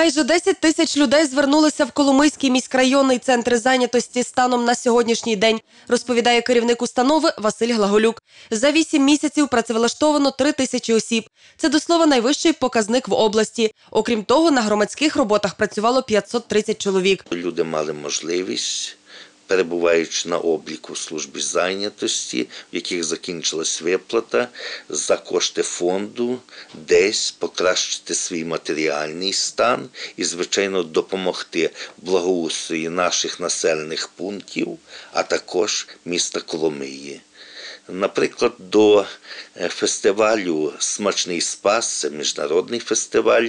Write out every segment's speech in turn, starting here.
Майже 10 тисяч людей звернулися в Коломийський міськрайонний центр зайнятості станом на сьогоднішній день, розповідає керівник установи Василь Глаголюк. За 8 місяців працевлаштовано 3 тисячі осіб. Це до слова найвищий показник в області. Окрім того, на громадських роботах працювало 530 чоловік. Люди мали можливість, перебуваючи на обліку в службі зайнятості, в яких закінчилась виплата, за кошти фонду десь покращити свій матеріальний стан і, звичайно, допомогти благоустрої наших населених пунктів, а також міста Коломиї. Наприклад, до е, фестивалю Смачний Спас, це міжнародний фестиваль.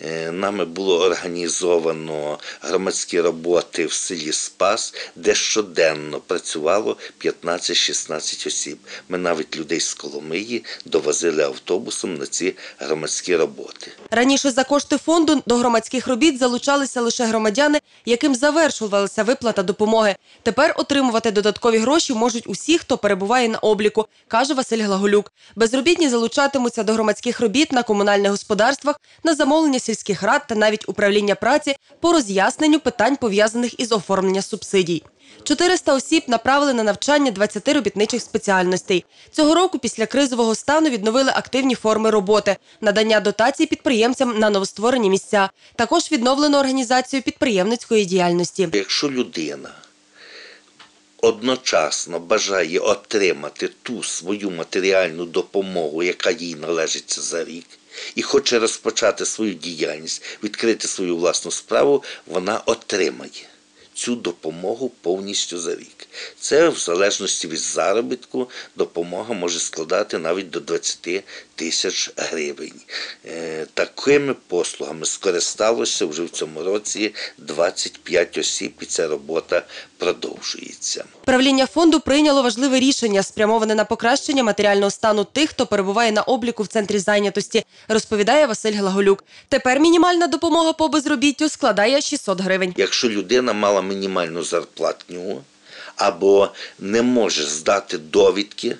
е, Нами було організовано громадські роботи в селі Спас, де щоденно працювало 15-16 осіб. Ми навіть людей з Коломиї довозили автобусом на ці громадські роботи. Раніше за кошти фонду до громадських робіт залучалися лише громадяни, яким завершувалася виплата допомоги. Тепер отримувати додаткові гроші можуть усі, хто перебуває на обліку, каже Василь Глаголюк. Безробітні залучатимуться до громадських робіт на комунальних господарствах, на замовлення сільських рад та навіть управління праці по роз'ясненню питань пов'язаних із оформленням субсидій. 400 осіб направили на навчання 20 робітничих спеціальностей. Цього року після кризового стану відновили активні форми роботи, надання дотацій підприємцям на новостворені місця. Також відновлено організацію підприємницької діяльності. Якщо людина одночасно бажає отримати ту свою матеріальну допомогу, яка їй належить за рік, і хоче розпочати свою діяльність, відкрити свою власну справу, вона отримає цю допомогу повністю за рік. Це в залежності від заробітку допомога може складати навіть до 20 тисяч гривень. Е, Такими послугами скористалося вже в цьому році 25 осіб, і ця робота продовжується. Правління фонду прийняло важливе рішення, спрямоване на покращення матеріального стану тих, хто перебуває на обліку в центрі зайнятості, розповідає Василь Глаголюк. Тепер мінімальна допомога по безробіттю складає 600 гривень. Якщо людина мала мінімальну зарплатню або не може здати довідки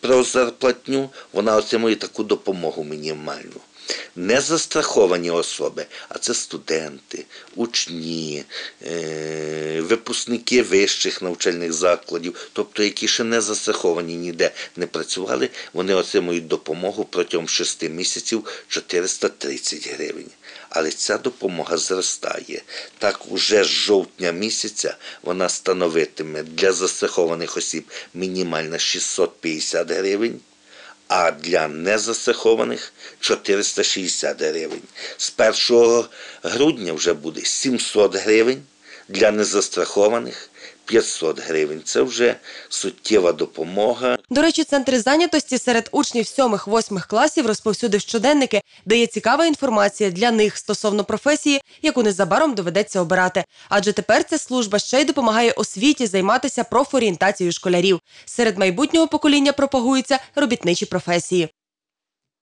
про зарплатню, вона отримує таку допомогу мінімальну. Не застраховані особи, а це студенти, учні, е, випускники вищих навчальних закладів, тобто які ще не застраховані ніде не працювали, вони отримують допомогу протягом 6 місяців 430 гривень. Але ця допомога зростає. Так, уже з жовтня місяця вона становитиме для застрахованих осіб мінімально 650 гривень, а для незастрахованих 460 гривень. З 1 грудня вже буде 700 гривень, для незастрахованих 500 гривень. Це вже суттєва допомога. До речі, центри зайнятості серед учнів 7-8 класів розповсюдив щоденники, де є цікава інформація для них стосовно професії, яку незабаром доведеться обирати. Адже тепер ця служба ще й допомагає освіті займатися профорієнтацією школярів. Серед майбутнього покоління пропагуються робітничі професії.